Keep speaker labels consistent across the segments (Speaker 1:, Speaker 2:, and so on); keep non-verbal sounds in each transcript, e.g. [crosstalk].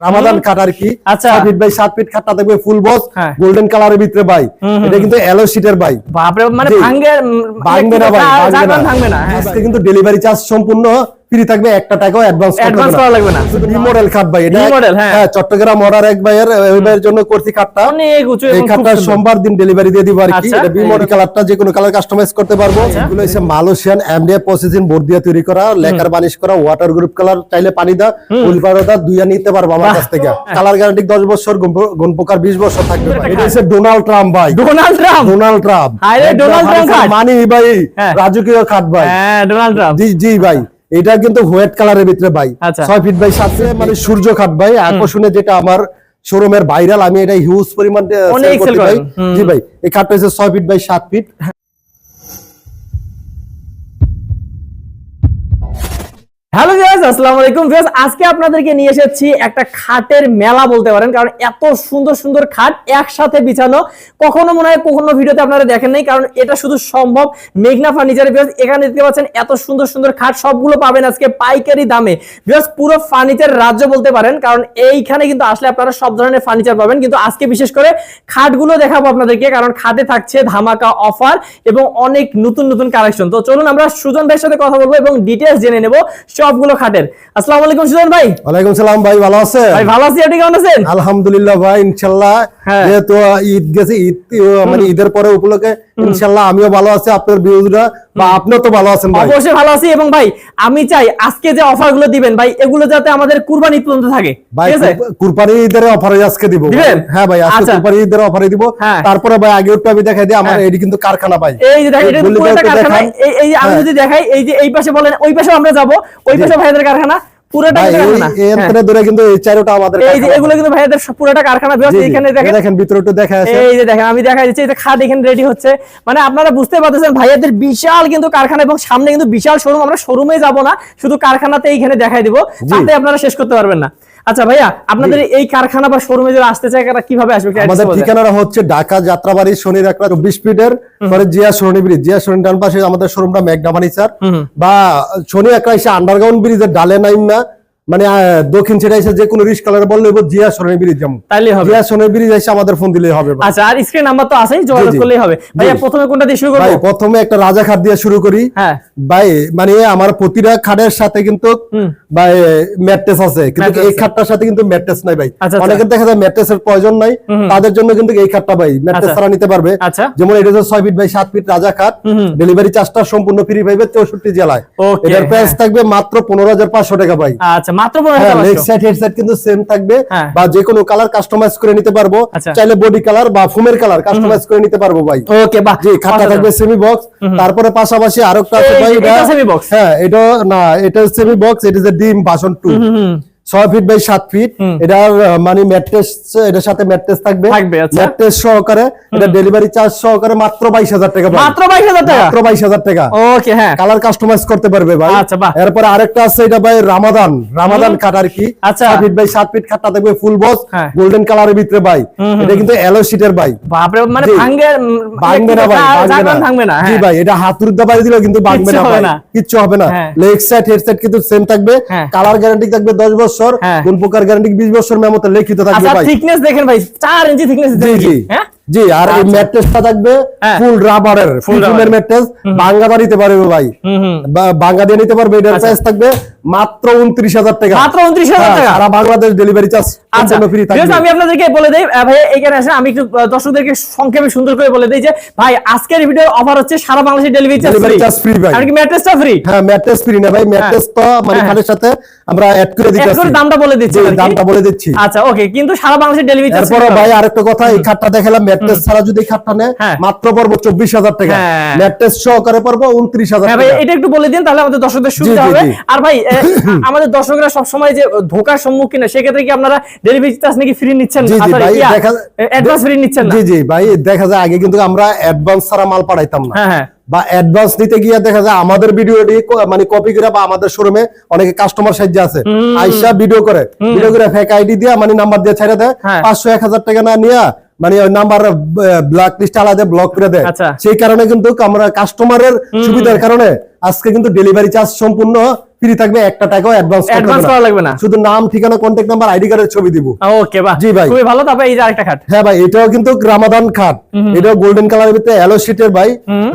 Speaker 1: রামাদান খাট আর কি।
Speaker 2: আচ্ছা।
Speaker 1: ফিট বাই সাত ফিট খাটটা থাকবে ফুল বক্স
Speaker 2: হ্যাঁ।
Speaker 1: গোল্ডেন কালারের ভিতরে
Speaker 2: হুম,
Speaker 1: এটা কিন্তু এলো সিটের
Speaker 2: বাপরে মানে
Speaker 1: জি। ভাঙবে না ভাই ভাঙবে না।
Speaker 2: ভাঙবে না হ্যাঁ
Speaker 1: আজকে কিন্তু ডেলিভারি চার্জ সম্পূর্ণ ফ্রি থাকবে একটা টাকাও অ্যাডভান্স
Speaker 2: অ্যাডভান্স করা লাগবে না।
Speaker 1: বি মডেল খাট ভাই এটা
Speaker 2: model, হ্যাঁ।
Speaker 1: হ্যাঁ চট্টগ্রাম অর্ডার এক ভাইয়ের ওই ভাইয়ের জন্য করছি খাটটা।
Speaker 2: অনেক উঁচু
Speaker 1: এই খাটটা সোমবার দিন ডেলিভারি দিয়ে দিব আর কি।
Speaker 2: আচ্ছা।
Speaker 1: এটা বি মডেল কালারটা যে কোনো কালার কাস্টমাইজ করতে পারব।
Speaker 2: আচ্ছা।
Speaker 1: এগুলো হচ্ছে মালয়েশিয়ান এমডিএফ প্রসেসিং বোর্ড দিয়ে তৈরি করা লেকার বানিশ করা ওয়াটার গ্রুপ কালার চাইলে পানি দা উলপাড়া দা দুইয়া নিতে পারব আমার কাছ থেকে। কালার গ্যারান্টি 10 বছর গুণ প্রকার 20 বছর থাকবে এটা হচ্ছে ডোনাল্ড ট্রাম্প ভাই।
Speaker 2: Donald Trump
Speaker 1: Donald Trump
Speaker 2: Donald Trump.
Speaker 1: মানি ভাই
Speaker 2: হ্যাঁ।
Speaker 1: রাজকীয় খাট ভাই।
Speaker 2: হ্যাঁ ডোনাল্ড ট্রাম্প
Speaker 1: জি জি ভাই। এটা কিন্তু হোয়াইট কালারের ভিতরে ভাই।
Speaker 2: আচ্ছা।
Speaker 1: ছয় ফিট বাই সাত ফিট মানে সূর্য খাট ভাই। আকর্ষণে যেটা আমার শোরুমের ভাইরাল আমি এটা হিউজ পরিমাণ জি ভাই এই খাটটা হচ্ছে ছয় ফিট বাই সাত ফিট
Speaker 2: হ্যালো গাইস আসসালামু আলাইকুম ভিউয়ার্স আজকে আপনাদেরকে নিয়ে এসেছি একটা খাটের মেলা বলতে পারেন, কারণ এত সুন্দর সুন্দর খাট একসাথে বিছানো। কখনো মনে হয় কখনো ভিডিওতে আপনারা দেখেন নাই, কারণ এটা শুধু সম্ভব মেঘনা ফার্নিচারে ভিউয়ার্স এখানে দেখতে পাচ্ছেন এত সুন্দর সুন্দর খাট, সবগুলো পাবেন আজকে পাইকারি দামে। ভিউয়ার্স পুরো ফার্নিচার রাজ্য বলতে পারেন, কারণ এইখানে কিন্তু আসলে আপনারা সব ধরনের ফার্নিচার পাবেন। কিন্তু আজকে বিশেষ করে খাটগুলো দেখাবো আপনাদেরকে, কারণ খাটে থাকছে ধামাকা অফার এবং অনেক নতুন নতুন কালেকশন তো চলুন আমরা সুজন ভাইয়ের সাথে কথা বলব এবং ডিটেলস জেনে নেব। সবগুলো খাটের। আসসালামু আলাইকুম সুজন ভাই।
Speaker 1: ওয়ালাইকুম সালাম ভাই ভালো আছে
Speaker 2: ভাই ভালো আছি আপনি কেমন আছেন?
Speaker 1: আলহামদুলিল্লাহ ভাই ইনশাল্লাহ।
Speaker 2: হ্যাঁ।
Speaker 1: যেহেতু ঈদ গেছে ঈদ মানে ঈদের পরে উপলক্ষে ইনশাল্লাহ আমিও ভালো আছি আপনার ভিউজরা বা আপনিও তো ভালো আছেন
Speaker 2: অবশ্যই ভালো আছি এবং ভাই আমি চাই আজকে যে অফারগুলো দিবেন ভাই এগুলো যাতে আমাদের কুরবানি পর্যন্ত থাকে।
Speaker 1: ভাই কুরবানি ঈদের অফারে আজকে দিব হ্যাঁ ভাই আজকে
Speaker 2: আচ্ছা।
Speaker 1: কুরবানি ঈদের অফারে দিব।
Speaker 2: হ্যাঁ।
Speaker 1: তারপরে ভাই আগে একটু আমি দেখাই দিই আমার
Speaker 2: হ্যাঁ।
Speaker 1: এটি কিন্তু কারখানা ভাই।
Speaker 2: এই যে দেখেন এটা কারখানা আমি
Speaker 1: হ্যাঁ।
Speaker 2: যদি দেখাই এই যে এই পাশে বলেন ওই পাশে আমরা যাব ওই পাশে ভাইদের কারখানা। পুরোটা হ্যাঁ।
Speaker 1: ধরে কিন্তু এই চারোটা আমাদের
Speaker 2: এই যে এগুলো কিন্তু ভাইদের পুরোটা কারখানা এখানে দেখেন।
Speaker 1: দেখেন ভিতরে একটু দেখা আছে।
Speaker 2: এই যে দেখেন আমি দেখা যাচ্ছে খাট এখানে রেডি হচ্ছে। মানে আপনারা বুঝতে পারতেছেন ভাইয়াদের বিশাল কিন্তু কারখানা এবং সামনে কিন্তু বিশাল শোরুম আমরা শোরুমে যাব না শুধু কারখানাতে এইখানে দেখাই দিব। তাতে আপনারা শেষ করতে পারবেন না। আচ্ছা ভাইয়া আপনাদের এই কারখানা বা শোরুমে যারা আসতে চায় তারা কীভাবে আসবে
Speaker 1: আমাদের ঠিকানাটা হচ্ছে ঢাকা যাত্রাবাড়ি শনির একটা চব্বিশ ফিটের পরে জিয়া শনি ব্রিজ। জিয়া শনি ডান পাশে আমাদের শোরুমটা ম্যাগনা ফার্নিচার বা শনি একটা এসে আন্ডারগ্রাউন্ড ব্রিজের ডালে নাইম না। মানে দক্ষিণ সাইডে এসে যে কোনো রিস্ক কালার বললে জিয়া সরণি ব্রিজ যেমন।
Speaker 2: তাইলে হবে।
Speaker 1: জিয়া সরণি ব্রিজ এসে আমাদের ফোন দিলেই হবে
Speaker 2: আচ্ছা আর স্ক্রিন নাম্বার তো আছেই যোগাযোগ করলেই হবে। ভাইয়া প্রথমে কোনটা দিয়ে শুরু করব?
Speaker 1: ভাই প্রথমে একটা রাজা খাট দিয়ে শুরু করি।
Speaker 2: হ্যাঁ।
Speaker 1: ভাই মানে আমার প্রতিটা খাটের সাথে কিন্তু ভাই ম্যাট্রেস আছে। কিন্তু এই
Speaker 2: আছে।
Speaker 1: খাটটার সাথে কিন্তু ম্যাট্রেস নাই ভাই।
Speaker 2: আচ্ছা, আচ্ছা।
Speaker 1: অনেকের দেখা যায় ম্যাট্রেসের প্রয়োজন নাই। তাদের জন্য কিন্তু এই খাটটা ভাই ম্যাট্রেস
Speaker 2: আচ্ছা।
Speaker 1: ছাড়া নিতে পারবে। যেমন এটা হচ্ছে ছয় ফিট বাই সাত ফিট রাজা খাট। ডেলিভারি চার্জটা সম্পূর্ণ ফ্রি পাইবে চৌষট্টি জেলায়।
Speaker 2: Okay,
Speaker 1: এটার প্রাইস
Speaker 2: হ্যাঁ।
Speaker 1: থাকবে মাত্র পনেরো হাজার পাঁচশো টাকা ভাই।
Speaker 2: আচ্ছা মাত্র
Speaker 1: হ্যাঁ লেগ কিন্তু সেম থাকবে।
Speaker 2: হ্যাঁ।
Speaker 1: বা যে কোনো কালার কাস্টমাইজ করে নিতে পারব।
Speaker 2: আচ্ছা।
Speaker 1: চাইলে বডি কালার বা ফুমের কালার কাস্টমাইজ করে নিতে পারব ভাই।
Speaker 2: ওকে বাহ
Speaker 1: জি খাতা থাকবে সেমি বক্স তারপরে পাশাপাশি আরেকটা আছে ভাই এটা
Speaker 2: সেমি বক্স
Speaker 1: হ্যাঁ এটা না এটা সেমি বক্স এটা যে ডিম বাসন টু
Speaker 2: হুম, হুম।
Speaker 1: ছয় ফিট বাই সাত ফিট এটার মানে ম্যাট্রেস এটার সাথে ম্যাট্রেস থাকবে।
Speaker 2: থাকবে, আচ্ছা।
Speaker 1: ম্যাট্রেস সহকারে এটা ডেলিভারি চার্জ সহকারে মাত্র বাইশ হাজার টাকা
Speaker 2: মাত্র বাইশ হাজার টাকা?
Speaker 1: মাত্র বাইশ হাজার টাকা।
Speaker 2: ওকে হ্যাঁ।
Speaker 1: কালার কাস্টমাইজ করতে পারবে ভাই।
Speaker 2: আচ্ছা,
Speaker 1: এরপরে আরেকটা আছে এটা ভাই রামাদান রামাদান খাট আর কি?
Speaker 2: আচ্ছা।
Speaker 1: ফিট বাই সাত ফিট খাটটা থাকবে ফুল বক্স
Speaker 2: হ্যাঁ।
Speaker 1: গোল্ডেন কালারের ভিতরে ভাই। এটা কিন্তু এলো সিটের ভাই।
Speaker 2: বাপরে মানে
Speaker 1: জি।
Speaker 2: ভাঙ্গে
Speaker 1: ভাঙবে না ভাই ভাঙবে না।
Speaker 2: ভাঙবে না
Speaker 1: জি
Speaker 2: হ্যাঁ।
Speaker 1: ভাই এটা হাত রুদ্ধা বাড়ি দিলেও কিন্তু ভাঙবে না ভাই। কিচ্ছু হবে না। লেগ সাইড হেড সাইড কিন্তু সেম থাকবে। কালার গ্যারান্টি থাকবে 10 বছর।
Speaker 2: হ্যাঁ।
Speaker 1: কোন প্রকার গ্যারান্টি 20 বছর মেমোতে লিখিত থাকবে
Speaker 2: আচ্ছা
Speaker 1: ভাই?
Speaker 2: থিকনেস দেখেন ভাই চার ইঞ্চি থিকনেস
Speaker 1: জি জি।
Speaker 2: হ্যাঁ?
Speaker 1: জি আর এই
Speaker 2: আচ্ছা।
Speaker 1: ম্যাট্রেসটা থাকবে
Speaker 2: হ্যাঁ।
Speaker 1: ফুল রাবারের ফুল
Speaker 2: rubber।
Speaker 1: ফুলের ম্যাট্রেস নিতে পারবে ভাই দিয়ে নিতে পারবে এটার
Speaker 2: আচ্ছা।
Speaker 1: প্রাইস থাকবে মাত্র 29000 টাকা
Speaker 2: মাত্র 29,000
Speaker 1: হ্যাঁ,
Speaker 2: টাকা?
Speaker 1: সারা বাংলাদেশ ডেলিভারি চার্জ
Speaker 2: আচ্ছা
Speaker 1: সম্পূর্ণ ফ্রি থাকবে
Speaker 2: আমি আপনাদেরকে বলে দেই ভাই এখানে আসেন আমি একটু দর্শকদেরকে সংক্ষেপে সুন্দর করে বলে দেই যে ভাই আজকের ভিডিও অফার হচ্ছে সারা বাংলাদেশে ডেলিভারি চার্জ ফ্রি
Speaker 1: ভাই।
Speaker 2: আর কি ম্যাট্রেসটা ফ্রি
Speaker 1: হ্যাঁ ম্যাট্রেস ফ্রি না ভাই ম্যাট্রেস তো মানে
Speaker 2: হ্যাঁ।
Speaker 1: খাটের সাথে আমরা অ্যাড করে
Speaker 2: দামটা বলে দিচ্ছি।
Speaker 1: দামটা বলে দিচ্ছি
Speaker 2: আচ্ছা ওকে কিন্তু সারা বাংলাদেশে ডেলিভারি চার্জ
Speaker 1: এরপরে ভাই আরেকটা কথা এই খাটটা দেখালাম ম্যাট্রেস ছাড়া যদি খাটটা নেয়
Speaker 2: হ্যাঁ।
Speaker 1: মাত্র পড়ব চব্বিশ হাজার টাকা।
Speaker 2: হ্যাঁ।
Speaker 1: ম্যাট্রেস সহকারে পড়ব উনত্রিশ হাজার
Speaker 2: হ্যাঁ
Speaker 1: টাকা।
Speaker 2: এটা একটু বলে দিন তাহলে আমাদের দর্শকদের সুবিধা হবে। আর ভাই [coughs] আমাদের দর্শকরা সব সময় যে ধোকার সম্মুখীন সেক্ষেত্রে কি আপনারা ডেলিভারি চার্জ নাকি ফ্রি নিচ্ছেন? অ্যাডভান্স ফ্রি নিচ্ছেন
Speaker 1: জি জি ভাই দেখা যায় আগে কিন্তু আমরা অ্যাডভান্স ছাড়া মাল পাঠাইতাম না।
Speaker 2: হ্যাঁ
Speaker 1: বা অ্যাডভান্স নিতে গিয়ে দেখা যায় আমাদের ভিডিওটি মানে কপি করে বা আমাদের শোরুমে অনেকে কাস্টমার সাহায্য আছে। আইসা ভিডিও করে। ভিডিও করে ফেক আইডি দিয়ে মানে নাম্বার দিয়ে ছেড়ে দেয়। পাঁচশো এক হাজার টাকা না নিয়ে মানে ওই নাম্বার ব্ল্যাক লিস্ট আলাদা ব্লক করে দেয়
Speaker 2: আচ্ছা।
Speaker 1: সেই কারণে কিন্তু আমরা কাস্টমারের সুবিধার কারণে আজকে কিন্তু ডেলিভারি চার্জ সম্পূর্ণ ফ্রি থাকবে একটা টাকাও অ্যাডভান্স
Speaker 2: অ্যাডভান্স করা লাগবে না।
Speaker 1: শুধু নাম ঠিকানা কন্ট্যাক্ট নাম্বার আইডি কার্ডের ছবি দিব।
Speaker 2: ওকে বাহ।
Speaker 1: জি ভাই।
Speaker 2: খুবই ভালো তারপরে এই যে আরেকটা খাট।
Speaker 1: হ্যাঁ ভাই এটাও কিন্তু রামাদান খাট। এটাও গোল্ডেন কালারের ভিতরে অ্যালো শিটের ভাই।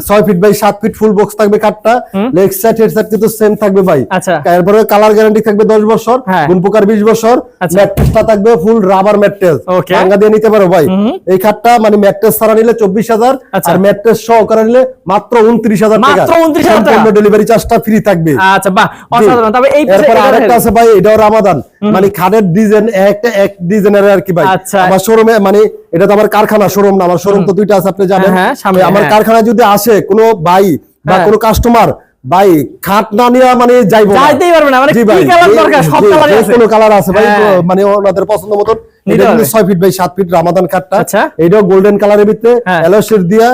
Speaker 1: ছয় ফিট বাই সাত ফিট ফুল বক্স থাকবে খাটটা। লেগ সাইড হেড সাইড কিন্তু সেম থাকবে ভাই।
Speaker 2: আচ্ছা।
Speaker 1: তারপরে কালার গ্যারান্টি থাকবে দশ বছর
Speaker 2: হ্যাঁ।
Speaker 1: গুণ প্রকার বিশ বছর
Speaker 2: আচ্ছা।
Speaker 1: ম্যাট্রেসটা থাকবে ফুল রাবার ম্যাট্রেস
Speaker 2: Okay.
Speaker 1: টাঙ্গা দিয়ে নিতে পারো ভাই। এই খাটটা মানে ম্যাট্রেস ছাড়া নিলে চব্বিশ হাজার
Speaker 2: আচ্ছা।
Speaker 1: আর ম্যাট্রেস সহ করে নিলে মাত্র উনত্রিশ হাজার টাকা।
Speaker 2: মাত্র 29,000 টাকা?
Speaker 1: ডেলিভারি চার্জটা ফ্রি থাকবে
Speaker 2: আচ্ছা বাহ অসাধারণ তবে এই
Speaker 1: এরপর
Speaker 2: এটা
Speaker 1: আরেকটা আছে ভাই এটাও রামাদান মানে খাটের ডিজাইন একটা এক ডিজাইনের আর কি ভাই
Speaker 2: আচ্ছা।
Speaker 1: আমার শোরুমে মানে এটা তো আমার কারখানা শোরুম না আমার শোরুম তো দুইটা আছে আপনি জানেন
Speaker 2: হ্যাঁ, হ্যাঁ,
Speaker 1: আমার
Speaker 2: হ্যাঁ।
Speaker 1: কারখানায় যদি আসে কোনো ভাই বা
Speaker 2: হ্যাঁ।
Speaker 1: কোনো কাস্টমার ভাই খাট না নিয়ে মানে যাইবো।
Speaker 2: যাইতেই পারবে না, মানে কি কালার দরকার? সব কালারই আছে।
Speaker 1: কোনো কালার আছে ভাই। মানে ওনাদের পছন্দ মতন
Speaker 2: নিতে
Speaker 1: এটা কিন্তু
Speaker 2: পারবে।
Speaker 1: ছয় ফিট বাই সাত ফিট রামাদান খাটটা
Speaker 2: আচ্ছা।
Speaker 1: এটাও গোল্ডেন কালারের ভিতরে। দিয়া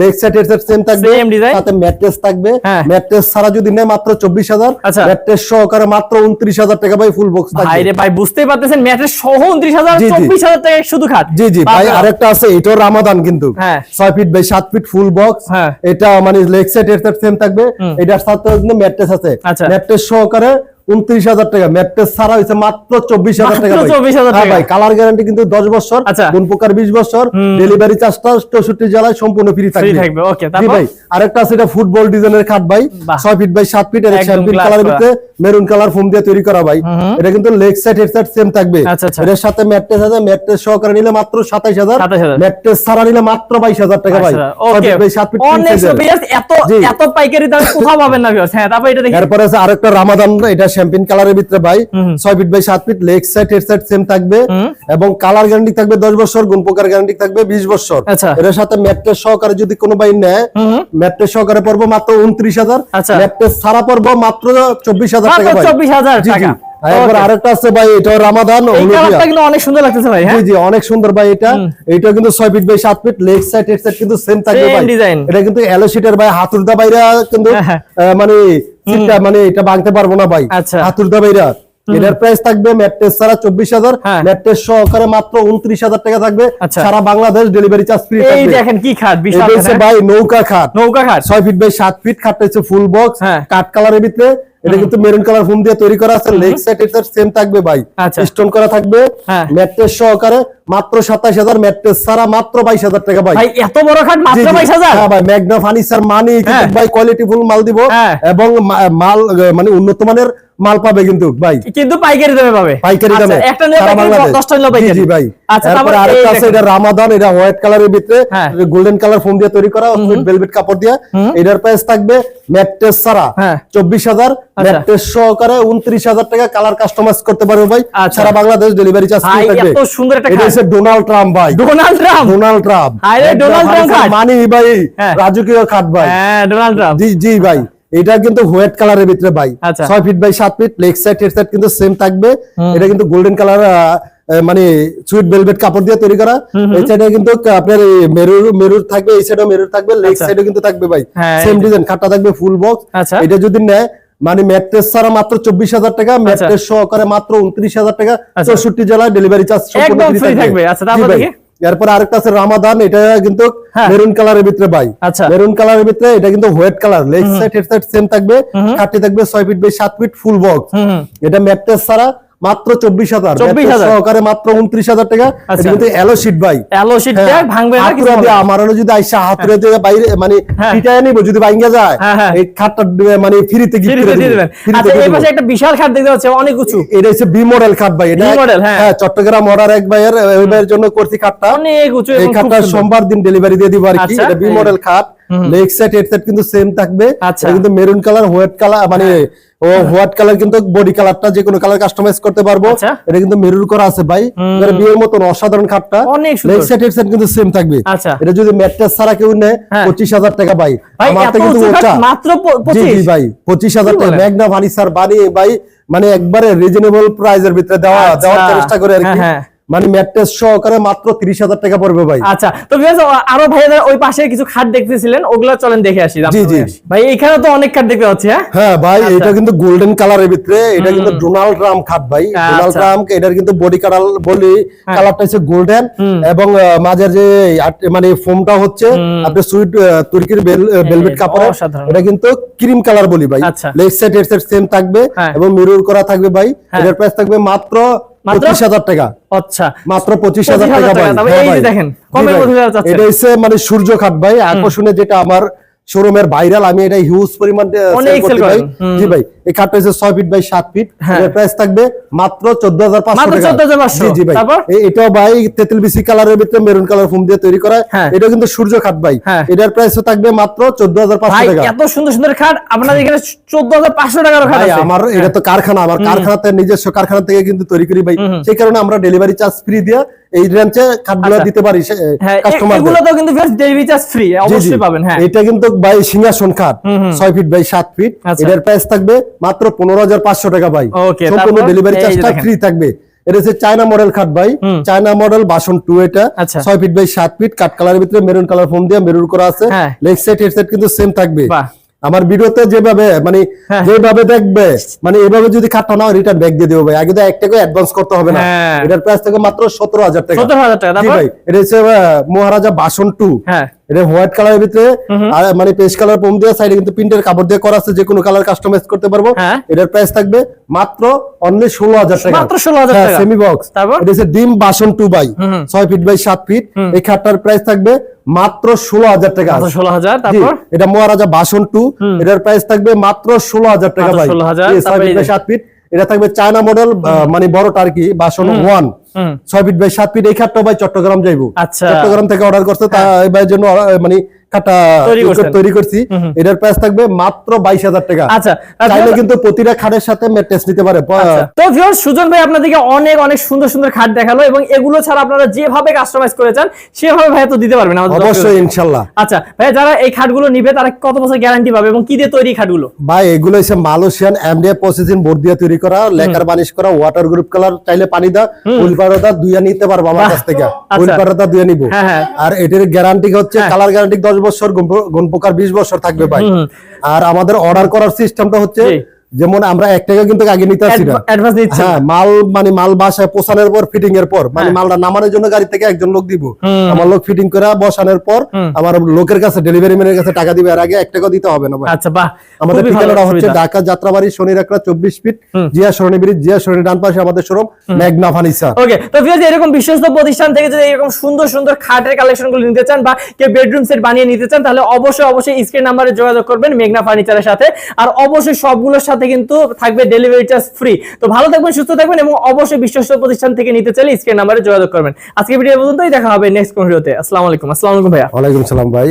Speaker 1: লেগ সাইড হেড সেম থাকবে সাথে ম্যাট্রেস থাকবে। ম্যাট্রেস ছাড়া যদি নেয় মাত্র চব্বিশ হাজার
Speaker 2: আচ্ছা।
Speaker 1: ম্যাট্রেস সহকারে মাত্র উনত্রিশ হাজার টাকা ভাই ফুল বক্স
Speaker 2: ভাই রে ভাই বুঝতেই পারতেছেন ম্যাট্রেস সহ উনত্রিশ হাজার। চব্বিশ টাকা শুধু খাট
Speaker 1: জি জি ভাই আরেকটা আছে এটাও রামাদান কিন্তু
Speaker 2: হ্যাঁ।
Speaker 1: ছয় ফিট বাই সাত ফিট ফুল বক্স। এটা মানে লেগ সাইড এর সেম থাকবে এটার সাথে ম্যাট্রেস আছে
Speaker 2: আচ্ছা।
Speaker 1: ম্যাট্রেস সহকারে উনত্রিশ হাজার টাকা। ম্যাট্রেস ছাড়া হয়েছে মাত্র চব্বিশ হাজার টাকা ভাই।
Speaker 2: 24,000
Speaker 1: হ্যাঁ ভাই কালার গ্যারান্টি কিন্তু দশ বছর
Speaker 2: আচ্ছা।
Speaker 1: কোন প্রকার বিশ বছর ডেলিভারি চার্জটা চৌষট্টি জেলায় সম্পূর্ণ ফ্রি থাকবে। জি ভাই আরেকটা আছে এটা ফুটবল ডিজাইনের খাট ভাই। ছয় ফিট বাই সাত ফিট শ্যাম্পিন
Speaker 2: glass
Speaker 1: ভিতরে মেরুন কালার ফোম দিয়ে তৈরি করা ভাই। এটা কিন্তু leg side head side same থাকবে।
Speaker 2: আচ্ছা, আচ্ছা।
Speaker 1: এটার সাথে ম্যাট্রেস আছে ম্যাট্রেস সহকারে নিলে মাত্র সাতাইশ হাজার। ম্যাট্রেস ছাড়া নিলে মাত্র বাইশ হাজার টাকা ভাই।
Speaker 2: এত এত পাইকারি দামে কোথাও পাবেন না। হ্যাঁ তারপর এটা দেখি।
Speaker 1: এরপরে আছে আরেকটা রামাদান এটা শ্যাম্পিন কালারের ভিতরে ভাই ছয় ফিট বাই সাত feet leg side head side same থাকবে। এবং কালার গ্যারান্টি থাকবে দশ বছর গুণ প্রকার গ্যারান্টি থাকবে বিশ বছর।
Speaker 2: আচ্ছা।
Speaker 1: এর সাথে ম্যাট্রেস সহকারে যদি কোনো ভাই নেয় ম্যাট্রেস সহকারে পড়ব মাত্র উনত্রিশ হাজার।
Speaker 2: আচ্ছা।
Speaker 1: ম্যাট্রেস ছাড়া পড়ব মাত্র চব্বিশ হাজার টাকা ভাই।
Speaker 2: 24,000
Speaker 1: জি, জি।
Speaker 2: টাকা।
Speaker 1: আর আরেকটা আছে ভাই এটা রামাদান
Speaker 2: এই
Speaker 1: হলুদিয়া।
Speaker 2: কালারটা কিন্তু অনেক সুন্দর লাগতেছে ভাই
Speaker 1: জি জি অনেক সুন্দর ভাই এটা। এটা কিন্তু ছয় ফিট বাই সাত feet leg side head side কিন্তু সেম থাকবে ভাই। এটা কিন্তু অ্যালো শিটের ভাই হাতুরদা বাইরা কিন্তু। আহ, মানে সিটটা মানে এটা ভাঙতে পারব না ভাই।
Speaker 2: হাতুর
Speaker 1: হাতুরদা ভাইরা এটার প্রাইস থাকবে ম্যাট্রেস ছাড়া চব্বিশ হাজার
Speaker 2: হ্যাঁ।
Speaker 1: ম্যাট্রেস সহকারে মাত্র উনত্রিশ হাজার টাকা থাকবে।
Speaker 2: আচ্ছা।
Speaker 1: সারা বাংলাদেশ ডেলিভারি চার্জ ফ্রি
Speaker 2: এই দেখেন কি খাট হ্যাঁ?
Speaker 1: ভাই নৌকা খাট।
Speaker 2: নৌকা খাট।
Speaker 1: ছয় ফিট বাই সাত ফিট খাট হচ্ছে ফুল বক্স
Speaker 2: হ্যাঁ।
Speaker 1: কাঠ কালারের ভিতরে। এটা কিন্তু মেরুন কালার ফোম দিয়ে তৈরি করা আছে লেগ সাইড এটা সেম থাকবে ভাই।
Speaker 2: আচ্ছা।
Speaker 1: স্টোন করা থাকবে
Speaker 2: হ্যাঁ।
Speaker 1: ম্যাট্রেস সহকারে মাত্র সাতাশ হাজার ম্যাট্রেস ছাড়া মাত্র বাইশ হাজার টাকা ভাই।
Speaker 2: ভাই এত বড় খাট মাত্র
Speaker 1: জি।
Speaker 2: বাইশ হাজার?
Speaker 1: হ্যাঁ ভাই ম্যাগনা ফার্নিচার মানি কিন্তু
Speaker 2: হ্যাঁ।
Speaker 1: ভাই কোয়ালিটি ফুল মাল দিব
Speaker 2: হ্যাঁ।
Speaker 1: এবং মাল মানে উন্নত মানের মাল পাবে কিন্তু ভাই।
Speaker 2: কিন্তু পাইকারি দামে পাবে।
Speaker 1: পাইকারি
Speaker 2: আচ্ছা,
Speaker 1: দামে।
Speaker 2: একটা নিয়ে পাইকারি নিয়ে পাইকারি।
Speaker 1: জি ভাই।
Speaker 2: আচ্ছা
Speaker 1: তারপর আরেকটা আছে এটা রামাদান এটা হোয়াইট কালারের ভিতরে
Speaker 2: হ্যাঁ।
Speaker 1: গোল্ডেন কালার ফোম দিয়ে তৈরি করা ভেলভেট কাপড় দিয়ে। এটার প্রাইস থাকবে ম্যাট্রেস ছাড়া
Speaker 2: হ্যাঁ।
Speaker 1: চব্বিশ হাজার। ম্যাট্রেস সহকারে উনত্রিশ হাজার টাকা কালার কাস্টমাইজ করতে পারবে ভাই।
Speaker 2: আচ্ছা।
Speaker 1: সারা বাংলাদেশ ডেলিভারি চার্জ
Speaker 2: এত সুন্দর একটা
Speaker 1: এটা হচ্ছে ডোনাল্ড ট্রাম্প ভাই।
Speaker 2: Donald Trump
Speaker 1: Donald Trump
Speaker 2: Donald Trump খাট।
Speaker 1: মানি ভাই। রাজকীয় খাট ভাই।
Speaker 2: হ্যাঁ ডোনাল্ড ট্রাম্প
Speaker 1: জি জি ভাই। এটা কিন্তু হোয়াইট কালারের ভিতরে ভাই।
Speaker 2: আচ্ছা।
Speaker 1: ছয় ফিট বাই সাত feet leg side head side কিন্তু সেম থাকবে। এটা কিন্তু গোল্ডেন কালার মানে সুইট ভেলভেট কাপড় দিয়ে তৈরি করা। এই সাইডে কিন্তু আপনার মেরুর মেরুর থাকবে এই সাইডে মেরুর থাকবে লেগ
Speaker 2: আচ্ছা।
Speaker 1: সাইডে কিন্তু থাকবে ভাই।
Speaker 2: হ্যাঁ,
Speaker 1: সেম ডিজাইন খাটটা থাকবে ফুল বক্স
Speaker 2: আচ্ছা।
Speaker 1: এটা যদি নেয় মানে ম্যাট্রেস ছাড়া মাত্র চব্বিশ হাজার টাকা ম্যাট্রেস সহকারে মাত্র উনত্রিশ হাজার টাকা
Speaker 2: আচ্ছা।
Speaker 1: চৌষট্টি জেলায় ডেলিভারি চার্জ
Speaker 2: থাকবে। আচ্ছা,
Speaker 1: এরপর আরেকটা আছে রামাদান এটা কিন্তু
Speaker 2: হ্যাঁ।
Speaker 1: মেরুন কালারের ভিতরে ভাই।
Speaker 2: আচ্ছা।
Speaker 1: মেরুন কালারের ভিতরে এটা কিন্তু white colour leg side head side same থাকবে। কাটতে থাকবে ছয় ফিট বাই সাত ফিট ফুল বক্স এটা ম্যাট্রেস ছাড়া মাত্র চব্বিশ হাজার।
Speaker 2: 24,000
Speaker 1: সহকারে মাত্র উনত্রিশ হাজার টাকা।
Speaker 2: আচ্ছা।
Speaker 1: কিন্তু এলো শিট ভাই। হ্যাঁ,
Speaker 2: ভাঙবে না।
Speaker 1: আমার হলো যদি আইসা দিয়ে বাইরে মানে
Speaker 2: হ্যাঁ।
Speaker 1: পিটায় নিব যদি ভাঙ্গা যায়
Speaker 2: হ্যাঁ, হ্যাঁ।
Speaker 1: এই খাটটা মানে ফ্রিতে গিফট করে
Speaker 2: দিবেন। আচ্ছা এই পাশে একটা বিশাল খাট দেখতে পাচ্ছি অনেক উঁচু।
Speaker 1: এটা হচ্ছে বি মডেল খাট ভাই। এটা
Speaker 2: হ্যাঁ।
Speaker 1: হ্যাঁ চট্টগ্রাম অর্ডার এক ভাইয়ের ওই ভাইয়ের জন্য করছি খাটটা।
Speaker 2: অনেক উঁচু
Speaker 1: এই খাটটা সোমবার দিন ডেলিভারি দিয়ে দিব আর কি।
Speaker 2: আচ্ছা,
Speaker 1: এটা বি মডেল খাট। লেগ সাইড হেড সাইড কিন্তু সেম থাকবে
Speaker 2: আচ্ছা।
Speaker 1: এটা কিন্তু মেরুন কালার হোয়াইট কালার মানে ও হোয়াইট কালার কিন্তু বডি কালারটা যে কোনো কালার কাস্টমাইজ করতে পারব
Speaker 2: আচ্ছা।
Speaker 1: এটা কিন্তু মেরুন করা আছে ভাই এটা বিয়ের মতন অসাধারণ খাটটা লেগ সাইড হেড সাইড কিন্তু সেম থাকবে
Speaker 2: আচ্ছা।
Speaker 1: এটা যদি ম্যাট্রেস ছাড়া কেউ নেয়
Speaker 2: হ্যাঁ।
Speaker 1: পঁচিশ হাজার টাকা ভাই আমার থেকে কিন্তু ওটা
Speaker 2: মাত্র প-
Speaker 1: জি জি
Speaker 2: 25
Speaker 1: ভাই পঁচিশ হাজার
Speaker 2: কি
Speaker 1: টাকা
Speaker 2: বলেন?
Speaker 1: ম্যাগনা ফার্নিচার বানিয়ে ভাই মানে একবারে রিজনেবল প্রাইসের ভিতরে দেওয়া
Speaker 2: আচ্ছা।
Speaker 1: দেওয়ার চেষ্টা করে আর কি
Speaker 2: হ্যাঁ, হ্যাঁ।
Speaker 1: মানে ম্যাট্রেস সহকারে মাত্র তিরিশ হাজার টাকা পড়বে ভাই
Speaker 2: আচ্ছা তো ভিউয়ার্স আরও ভাইয়া ওই পাশে কিছু খাট দেখতেছিলেন ওগুলো চলেন দেখে আসি
Speaker 1: জি, জি।
Speaker 2: ভাই এখানে তো অনেক খাট দেখতে পাচ্ছি হ্যাঁ
Speaker 1: হ্যাঁ ভাই
Speaker 2: আচ্ছা।
Speaker 1: এটা কিন্তু গোল্ডেন কালারের ভিতরে এটা কিন্তু ডোনাল্ড ট্রাম্প খাট ভাই
Speaker 2: আচ্ছা।
Speaker 1: ডোনাল্ড ট্রাম্প এটার কিন্তু বডি কালার বলি
Speaker 2: হ্যাঁ।
Speaker 1: কালারটা হচ্ছে গোল্ডেন এবং মাঝের যে মানে ফোমটা হচ্ছে আপনি সুইট তুর্কির ভেলভেট কাপড়
Speaker 2: অসাধারণ।
Speaker 1: এটা কিন্তু ক্রিম কালার বলি ভাই
Speaker 2: আচ্ছা।
Speaker 1: Leg side head side same থাকবে
Speaker 2: হ্যাঁ।
Speaker 1: এবং মিরর করা থাকবে ভাই
Speaker 2: হ্যাঁ।
Speaker 1: এটার প্রাইস থাকবে মাত্র? পঁচিশ হাজার টাকা।
Speaker 2: আচ্ছা।
Speaker 1: মাত্র পঁচিশ হাজার টাকা হ্যাঁ
Speaker 2: এই যে
Speaker 1: ভাই।
Speaker 2: দেখেন,
Speaker 1: জি
Speaker 2: কমে
Speaker 1: ভাই।
Speaker 2: 25,000 চাচ্ছেন।
Speaker 1: এটা হচ্ছে মানে সূর্য খাট ভাই। আকর্ষণে যেটা আমার শোরুমের ভাইরাল আমি এটা হিউজ পরিমাণ ভাই। জি ভাই। এই খাটটা হচ্ছে ছয় ফিট বাই সাত ফিট
Speaker 2: হ্যাঁ।
Speaker 1: প্রাইস থাকবে মাত্র চোদ্দ হাজার পাঁচশো টাকা। জি জি ভাই। এটাও ভাই তেতুল বিসি কালারের ভিতরে মেরুন কালার ফোম দিয়ে তৈরি করা।
Speaker 2: হ্যাঁ।
Speaker 1: এটা কিন্তু সূর্য খাট ভাই।
Speaker 2: হ্যাঁ।
Speaker 1: এটার প্রাইসও থাকবে মাত্র চোদ্দ হাজার পাঁচশো টাকা।
Speaker 2: এত সুন্দর সুন্দর খাট আপনাদের এখানে চোদ্দ হাজার পাঁচশো টাকার খাট
Speaker 1: আমার এটা তো কারখানা আমার কারখানাতে নিজস্ব কারখানা থেকে কিন্তু তৈরি করি ভাই। সেই কারণে আমরা ডেলিভারি চার্জ ফ্রি দিয়ে এই রেঞ্জে খাটগুলো
Speaker 2: আচ্ছা।
Speaker 1: দিতে পারি
Speaker 2: হ্যাঁ
Speaker 1: কাস্টমার
Speaker 2: এগুলো তো কিন্তু ডেলিভারি চার্জ ফ্রি অবশ্যই পাবেন হ্যাঁ।
Speaker 1: এটা কিন্তু ভাই সিংহাসন খাট ছয় ফিট বাই সাত ফিট
Speaker 2: আচ্ছা।
Speaker 1: এটার প্রাইস থাকবে মাত্র পনেরো হাজার পাঁচশো টাকা ভাই। সম্পূর্ণ ডেলিভারি চার্জটা ফ্রি থাকবে। এটা হচ্ছে চায়না মডেল খাট ভাই। চায়না মডেল বাসন টু এটা।
Speaker 2: আচ্ছা।
Speaker 1: ছয় ফিট বাই সাত ফিট কাট কালারের ভিতরে মেরুন কালার ফোম দিয়ে মেরুন করা আছে। লেগ সাইড হেড কিন্তু সেম থাকবে। আমার ভিডিওতে যেভাবে মানে
Speaker 2: হ্যাঁ।
Speaker 1: যেভাবে দেখবে মানে এভাবে যদি খাটটা নাও রিটার্ন ব্যাক দিয়ে দেবো ভাই। আগে তো এক টাকা অ্যাডভান্স করতে হবে না।
Speaker 2: হ্যাঁ।
Speaker 1: এটার প্রাইস থাকে মাত্র সতেরো হাজার টাকা।
Speaker 2: সত্তর হাজার টাকা।
Speaker 1: ভাই এটা হচ্ছে মহারাজা বাসন টু এটা হোয়াইট কালারের ভিতরে আর মানে পেস্ট কালার পম দিয়ে সাইডে কিন্তু প্রিন্টের কাপড় দিয়ে করা আছে যে কোনো কালার কাস্টমাইজ করতে পারব।
Speaker 2: হ্যাঁ।
Speaker 1: এটার প্রাইস থাকবে মাত্র অনলি ষোলো হাজার টাকা।
Speaker 2: মাত্র 16,000 টাকা।
Speaker 1: সেমি বক্স
Speaker 2: তারপর?
Speaker 1: এটা হচ্ছে ডিম বাসন টু বাই ছয় ফিট বাই সাত ফিট এই খাটটার প্রাইস থাকবে মাত্র ষোলো হাজার টাকা।
Speaker 2: ষোলো হাজার তারপর?
Speaker 1: এটা মহারাজা বাসন টু এটার প্রাইস থাকবে মাত্র ষোলো হাজার টাকা ভাই। ছয় ফিট বাই সাত ফিট এটা থাকবে চায়না মডেল মানে বড়টা আর কি বাসন ওয়ান। ছয় ফিট বাই সাত ফিট এই খাটটা ভাই চট্টগ্রাম যাইবো।
Speaker 2: আচ্ছা।
Speaker 1: চট্টগ্রাম থেকে অর্ডার করছে জন্য মানে
Speaker 2: তৈরি
Speaker 1: করছি। এটার প্রাইস থাকবে মাত্র বাইশ হাজার টাকা।
Speaker 2: আচ্ছা
Speaker 1: চাইলে কিন্তু প্রতিটা খাটের সাথে ম্যাট্রেস নিতে পারে।
Speaker 2: আচ্ছা। তো ভিউয়ার্স সুজন ভাই আপনাদেরকে অনেক অনেক সুন্দর সুন্দর খাট দেখাল এবং এগুলো ছাড়া আপনারা যেভাবে কাস্টমাইজ করে চান সেভাবে ভাই তো দিতে পারবেন আমাদের
Speaker 1: অবশ্যই
Speaker 2: আচ্ছা ভাই যারা এই খাটগুলো নিবে তারা কত বছর গ্যারান্টি পাবে এবং কি দিয়ে তৈরি খাটগুলো?
Speaker 1: ভাই এগুলো হচ্ছে মালয়েশিয়ান প্রসেসিং বোর্ড দিয়ে তৈরি করা লেকার বানিশ করা ওয়াটার গ্রুপ কালার চাইলে পানি দা দুইয়া নিতে পারব আমার কাছ থেকে
Speaker 2: আচ্ছা।
Speaker 1: উলপারদা দুইয়া নিবো
Speaker 2: হ্যাঁ, হ্যাঁ।
Speaker 1: আর এটির গ্যারান্টি হচ্ছে। কালার গ্যারান্টি দশ বছর গুণ প্রকার বছর থাকবে ভাই আর আমাদের অর্ডার করার সিস্টেমটা হচ্ছে। যেমন আমরা এক টাকা কিন্তু আগে নিতে আসি না। হ্যাঁ মাল মানে মাল বাসায় পৌঁছানোর পর ফিটিং এর পর মানে
Speaker 2: হ্যাঁ।
Speaker 1: মালটা নামানোর জন্য গাড়ি থেকে একজন লোক দিব। আমার লোক ফিটিং করে বসানোর পর আমার লোকের কাছে ডেলিভারি ম্যানের কাছে টাকা দিবে। আর আগে এক টাকা দিতে হবে না ভাই।
Speaker 2: আচ্ছা বাহ
Speaker 1: আমাদের ঠিকানাটা হচ্ছে ঢাকা যাত্রাবাড়ি শনি রাকড়া চব্বিশ ফিট জিয়া সরণি ব্রিজ জিয়া সরণি ডান পাশে আমাদের শোরুম মেঘনা ফার্নিচার
Speaker 2: ওকে তো ভিউয়ার্স এরকম বিশ্বস্ত প্রতিষ্ঠান থেকে যদি এরকম সুন্দর সুন্দর খাটের কালেকশনগুলো নিতে চান বা কেউ বেডরুম সেট বানিয়ে নিতে চান তাহলে অবশ্যই অবশ্যই স্ক্রিন নাম্বারে যোগাযোগ করবেন মেঘনা ফার্নিচারের সাথে। আর অবশ্যই সবগুলোর সাথে কিন্তু থাকবে ডেলিভারি চার্জ ফ্রি তো ভালো থাকবেন, সুস্থ থাকবেন এবং অবশ্যই বিশ্বস্ত প্রতিষ্ঠান থেকে নিতে চাইলে স্ক্রিন নাম্বারে যোগাযোগ করবেন। আজকে ভিডিও পর্যন্তই, দেখা হবে নেক্সট কোন ভিডিওতে। আসসালামু আলাইকুম। আসসালামু আলাইকুম ভাইয়া।
Speaker 1: ওয়ালাইকুম সালাম ভাই।